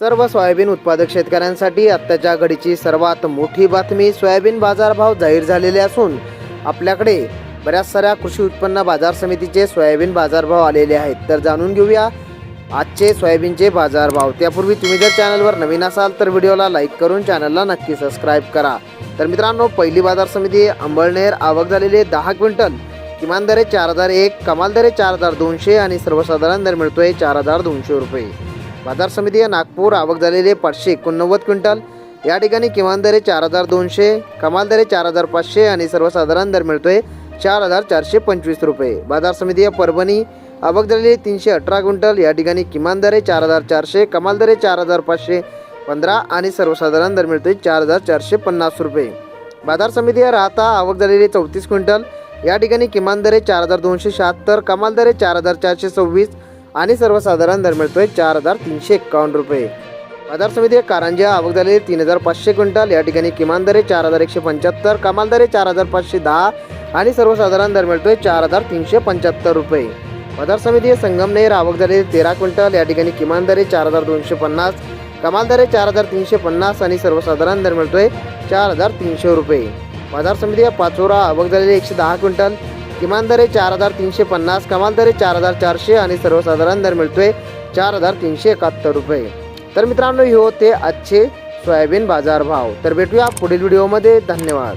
सर्व सोयाबीन उत्पादक शेतकऱ्यांसाठी आत्ताच्या घडीची सर्वात मोठी बातमी सोयाबीन बाजारभाव जाहीर झालेले असून आपल्याकडे बऱ्याच साऱ्या कृषी उत्पन्न बाजार समितीचे सोयाबीन बाजारभाव आलेले आहेत. तर जाणून घेऊया आजचे सोयाबीनचे बाजारभाव. त्यापूर्वी तुम्ही जर चॅनलवर नवीन असाल तर व्हिडिओला लाईक करून चॅनलला नक्की सबस्क्राईब करा. तर मित्रांनो पहिली बाजार समिती अंबळनेर आवक झालेले दहा क्विंटल. किमान दरे चार हजार एक कमाल दरे चार हजार दोनशे आणि सर्वसाधारण दर मिळतोय चार हजार दोनशे रुपये. बाजार समिती नागपूर आवक झालेले पाचशे एकोणनव्वद क्विंटल. या ठिकाणी किमान दरे चार हजार दोनशे कमाल दरे चार हजार पाचशे आणि सर्वसाधारण दर मिळतोय चार हजार चारशे पंचवीस रुपये. बाजार समिती परभणी आवक झालेली तीनशे अठरा क्विंटल. या ठिकाणी किमान दरे चार हजार चारशे कमाल दरे चार हजार पाचशे पंधरा आणि सर्वसाधारण दर मिळतोय चार हजार चारशे पन्नास रुपये. बाजार समिती राहता आवक झालेली चौतीस क्विंटल. या ठिकाणी किमान दरे चार हजार दोनशे शहात्तर कमाल दरे चार हजार चारशे सव्वीस आणि सर्वसाधारण दर मिळतोय चार हजार तीनशे एक्कावन्न रुपये. बाजार समिती कारंजा आवक झालेली तीन हजार पाचशे क्विंटल या ठिकाणी किमान दरे चार हजार एकशे पंच्याहत्तर कमाल दरे चार हजार पाचशे दहा आणि सर्वसाधारण दर मिळतोय चार हजार तीनशे पंच्याहत्तर रुपये. बाजार समिती संगमनेर आवक झालेली तेरा क्विंटल या ठिकाणी किमान दरे चार हजार दोनशे पन्नास कमाल दरे चार हजार तीनशे पन्नास आणि सर्वसाधारण दर मिळतोय चार हजार तीनशे रुपये. बाजार समिती पाचोरा आवक झालेली एकशे दहा क्विंटल किमान दरे चार हजार तीनशे पन्नास कमाल दरे चार हजार चारशे आणि सर्वसाधारण दर मिळतोय चार हजार तीनशे एकाहत्तर रुपये. तर मित्रांनो हे होते आजचे सोयाबीन बाजार भाव. तर भेटूया पुढील व्हिडिओमध्ये धन्यवाद.